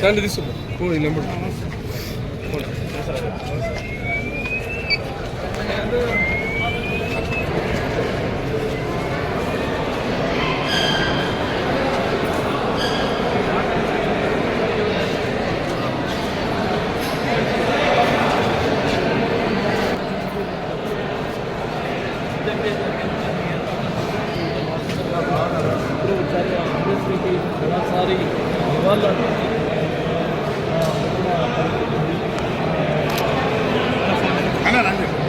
శాంతి తీసుకో ఈ number 장난 안 돼요.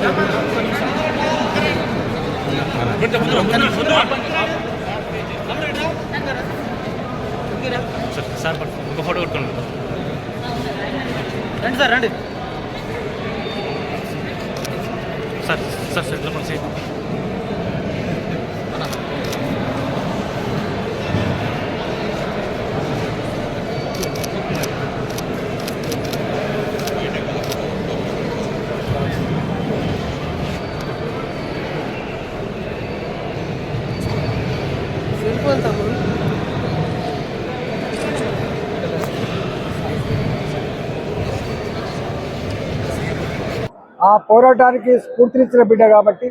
Thank you. Sir sir ఒక ఫోటో కొట్టుకోండి రండి. సార్ రండి సార్ సార్ సార్ ఇట్లా ఆ పోరాటానికి స్ఫూర్తినిచ్చిన బిడ్డ కాబట్టి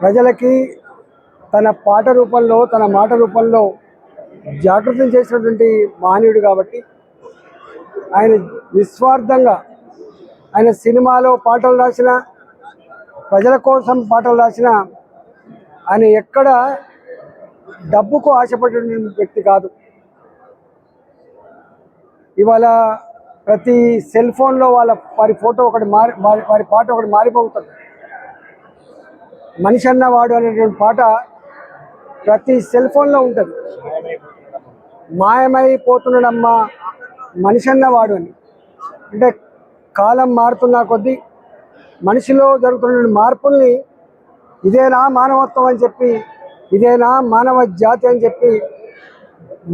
ప్రజలకి తన పాట రూపంలో తన మాట రూపంలో జాగృతం చేసినటువంటి మహనీయుడు కాబట్టి ఆయన నిస్వార్థంగా ఆయన సినిమాలో పాటలు రాసిన ప్రజల కోసం పాటలు రాసిన ఆయన ఎక్కడ డబ్బుకు ఆశపడిన వ్యక్తి కాదు. ఇవాళ ప్రతి సెల్ ఫోన్లో వాళ్ళ వారి ఫోటో ఒకటి మారి వారి పాట ఒకటి మారిపోతుంది. మనిషి అన్నవాడు అనేటువంటి పాట ప్రతి సెల్ ఫోన్లో ఉంటుంది. మాయమైపోతున్నాడమ్మా మనిషి అన్నవాడు అని. అంటే కాలం మారుతున్న కొద్దీ మనిషిలో జరుగుతున్న మార్పుల్ని ఇదేనా మానవత్వం అని చెప్పి ఇదేనా మానవ జాతి అని చెప్పి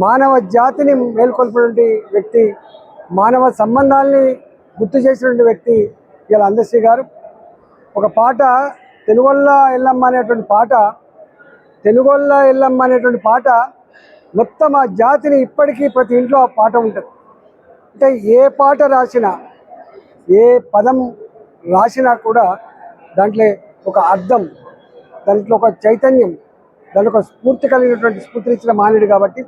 మానవ జాతిని మేల్కొల్పినటువంటి వ్యక్తి మానవ సంబంధాల్ని గుర్తు చేసినటువంటి వ్యక్తి ఇలా అందశ్రీ గారు. ఒక పాట తెలుగొల్ల ఎల్లమ్మ అనేటువంటి పాట తెలుగొల్ల ఎల్లమ్మ అనేటువంటి పాట మొత్తం ఆ జాతిని ఇప్పటికీ ప్రతి ఇంట్లో ఆ పాట ఉంటుంది. అంటే ఏ పాట రాసినా ఏ పదం రాసినా కూడా దాంట్లో ఒక అర్థం దాంట్లో ఒక చైతన్యం దాంట్లో ఒక స్ఫూర్తి కలిగినటువంటి స్ఫూర్తినిచ్చిన మానవుడు కాబట్టి